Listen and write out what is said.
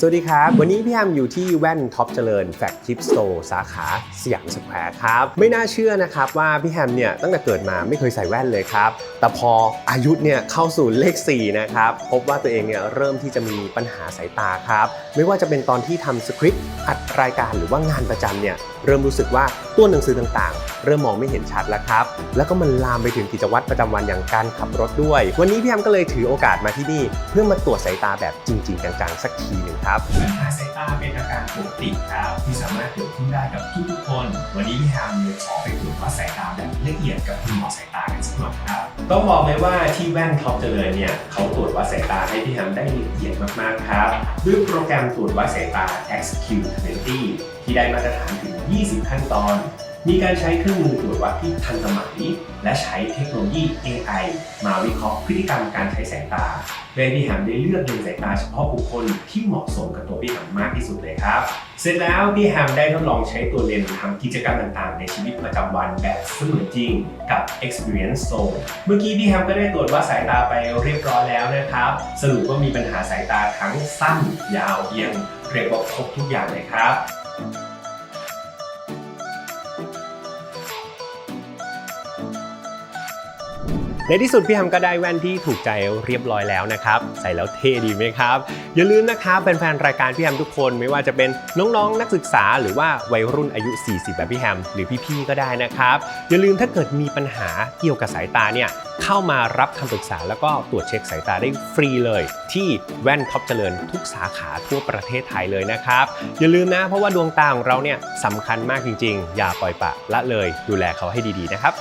สวัสดีครับ วันนี้พี่แฮมอยู่ที่แว่นท็อปเจริญแฟคทิปสโตร์สาขาสยามสแควร์ครับ ไม่น่าเชื่อนะครับว่าพี่แฮมเนี่ยตั้งแต่เกิดมาไม่เคยใส่แว่นเลยครับ แต่พออายุเนี่ยเข้าสู่เลข 4 นะครับ พบว่าตัวเองเนี่ยเริ่มที่จะมีปัญหาสายตาครับ ไม่ว่าจะเป็นตอนที่ทำสคริปต์อัดรายการหรือว่างานประจำเนี่ยเริ่มรู้สึกว่า ตัวหนังสือต่างๆ เริ่มมองไม่เห็นชัดแล้วครับ แล้วก็มันลามไปถึงกิจวัตรประจำวันอย่างการขับรถด้วย วันนี้พี่แอมก็เลยถือโอกาสมาที่นี่ เพื่อมาตรวจสายตาแบบจริง ๆ จังๆ สักทีหนึ่งครับปัญหาสายตาเป็นอาการปกติครับที่สามารถเกิดขึ้นได้กับทุกๆคน วันนี้พี่ฮามเลยขอไปตรวจวัดสายตาแบบละเอียดกับคุณหมอสายตากันสักหน่อยครับ ต้องบอกเลยว่าที่แว่นท็อปเจริญเนี่ยเขาตรวจวัดสายตาให้พี่แฮมได้ละเอียดมากๆครับด้วยโปรแกรมตรวจวัดสายตา XQ20 ที่ได้มาตรฐานถึง 20 ขั้นตอน มีการใช้เครื่องมือตรวจวัดที่ทันสมัย และใช้เทคโนโลยี AI มาวิเคราะห์พฤติกรรมการใช้สายตาเพื่อให้พี่แฮมได้เลือกเลนสายตาเฉพาะบุคคลที่เหมาะสมกับตัวพี่แฮมมากที่สุดเลยครับ เสร็จแล้วพี่แฮมได้ทดลองใช้ตัวเลนส์ทำกิจกรรมต่างๆ ในชีวิตประจำวันแบบเสมือนจริงกับ Experience Zone เมื่อกี้พี่แฮมก็ได้ตรวจวัดสายตาไปเรียบร้อยแล้วนะครับ สรุปว่ามีปัญหาสายตาทั้งสั้น ยาวเอียงเรียกว่าครบทุกอย่างเลยครับ ในที่สุดพี่แฮมก็ได้แว่นที่ถูกใจเรียบร้อยแล้วนะครับ ใส่แล้วเท่ดีไหมครับ อย่าลืมนะครับแฟนๆรายการพี่แฮมทุกคนไม่ว่าจะเป็นน้องๆ นักศึกษาหรือว่าวัยรุ่นอายุ 40 แบบพี่แฮมหรือพี่ๆก็ได้นะครับ อย่าลืมถ้าเกิดมีปัญหาเกี่ยวกับสายตาเนี่ยเข้ามารับคำปรึกษาแล้วก็ตรวจเช็คสายตาได้ฟรีเลย ที่แว่นท็อปเจริญทุกสาขาทั่วประเทศไทยเลยนะครับ อย่าลืมนะเพราะว่าดวงตาของเราเนี่ยสำคัญมากจริงๆ อย่าปล่อยปะละเลยดูแลเขาให้ดีๆนะครับ